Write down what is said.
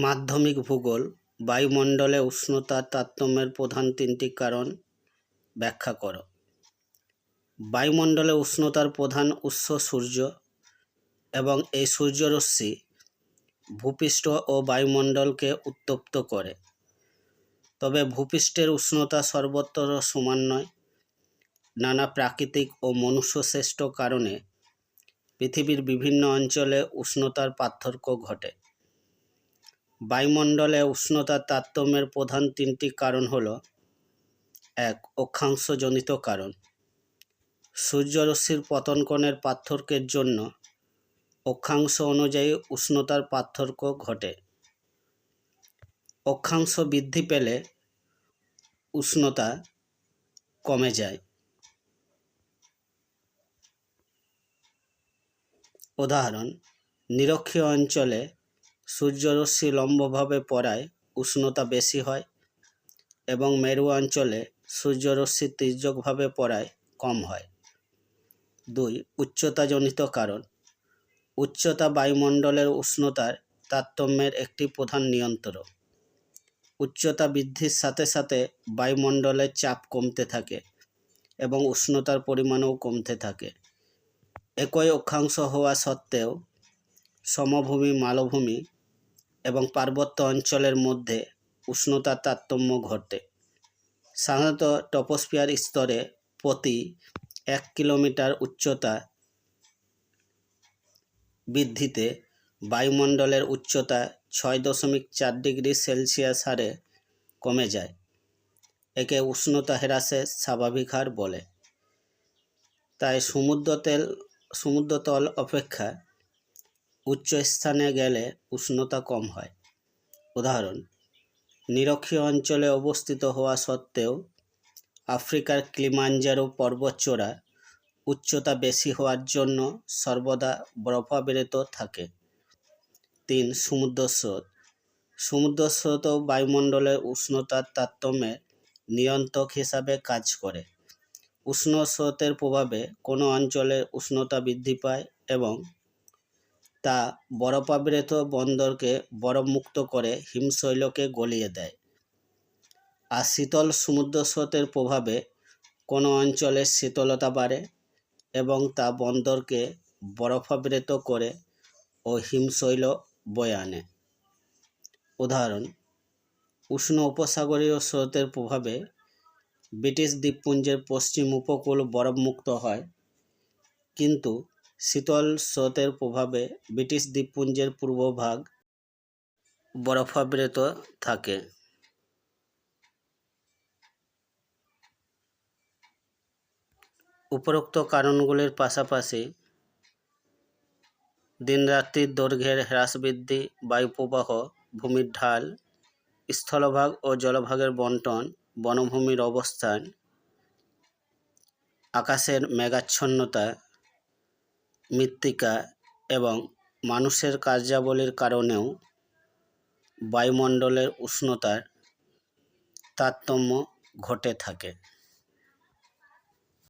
মাধ্যমিক ভূগোল বায়ুমণ্ডলে উষ্ণতার তারতম্যের প্রধান তিনটি কারণ ব্যাখ্যা করো। বায়ুমণ্ডলে উষ্ণতার প্রধান উৎস সূর্য এবং এই সূর্যরশ্মি ভূপৃষ্ঠ ও বায়ুমণ্ডলকে উত্তপ্ত করে। তবে ভূপৃষ্ঠের উষ্ণতা সর্বত্র সমান নয়। নানা প্রাকৃতিক ও মনুষ্যশ্রেষ্ঠ কারণে পৃথিবীর বিভিন্ন অঞ্চলে উষ্ণতার পার্থক্য ঘটে। বায়ুমণ্ডলে উষ্ণতার তারতম্যের প্রধান তিনটি কারণ হল, এক, অক্ষাংশজনিত কারণ। সূর্যরশ্মির পতন কোণের পার্থক্যের জন্য অক্ষাংশ অনুযায়ী উষ্ণতার পার্থক্য ঘটে। অক্ষাংশ বৃদ্ধি পেলে উষ্ণতা কমে যায়। উদাহরণ, নিরক্ষীয় অঞ্চলে সূর্যরশ্মি লম্বভাবে পড়ায় উষ্ণতা বেশি হয় এবং মেরু অঞ্চলে সূর্যরশ্মি তির্যকভাবে পড়ায় কম হয়। দুই, উচ্চতাজনিত কারণ। উচ্চতা বায়ুমণ্ডলের উষ্ণতার তারতম্যের একটি প্রধান নিয়ন্ত্রক। উচ্চতা বৃদ্ধির সাথে সাথে বায়ুমণ্ডলের চাপ কমতে থাকে এবং উষ্ণতার পরিমাণও কমতে থাকে। একই অক্ষাংশ হওয়া সত্ত্বেও সমভূমি, মালভূমি এবং পার্বত্য অঞ্চলের মধ্যে উষ্ণতার তারতম্য ঘটে। সাধারণত টপোস্ফিয়ার স্তরে প্রতি এক কিলোমিটার উচ্চতা বৃদ্ধিতে বায়ুমণ্ডলের উচ্চতা ছয় দশমিক চার ডিগ্রি সেলসিয়াস হারে কমে যায়। একে উষ্ণতা হ্রাসের স্বাভাবিক হার বলে। তাই সমুদ্র তেল সমুদ্রতল অপেক্ষা উচ্চ স্থানে গেলে উষ্ণতা কম হয়। উদাহরণ, নিরক্ষীয় অঞ্চলে অবস্থিত হওয়া সত্ত্বেও আফ্রিকার ক্লিমাঞ্জারো পর্বতচূড়া উচ্চতা বেশি হওয়ার জন্য সর্বদা বরফাবৃত থাকে। তিন সমুদ্র স্রোত সমুদ্র স্রোতও বায়ুমণ্ডলের উষ্ণতার তারতম্যে নিয়ন্ত্রক হিসাবে কাজ করে। উষ্ণ স্রোতের প্রভাবে কোনো অঞ্চলের উষ্ণতা বৃদ্ধি পায় এবং তা বরফাবৃত বন্দরকে বরফমুক্ত করে হিমশৈলকে গলিয়ে দেয়। আর শীতল সমুদ্র স্রোতের প্রভাবে কোনো অঞ্চলে শীতলতা বাড়ে এবং তা বন্দরকে বরফাবৃত করে ও হিমশৈল বয়ে আনে। উদাহরণ, উষ্ণ উপসাগরীয় স্রোতের প্রভাবে ব্রিটিশ দ্বীপপুঞ্জের পশ্চিম উপকূল বরফমুক্ত হয়, কিন্তু শীতল স্রোতের প্রভাবে ব্রিটিশ দ্বীপপুঞ্জের পূর্বভাগ বরফাবৃত থাকে। উপরোক্ত কারণগুলির পাশাপাশি দিনরাত্রির দৈর্ঘ্যের হ্রাস বৃদ্ধি বায়ুপ্রবাহ ভূমির ঢাল, স্থলভাগ ও জলভাগের বন্টন, বনভূমির অবস্থান, আকাশের মেঘাচ্ছন্নতা মৃত্তিকা এবং মানুষের কার্যাবলীর কারণেও বায়ুমণ্ডলের উষ্ণতার তারতম্য ঘটে থাকে।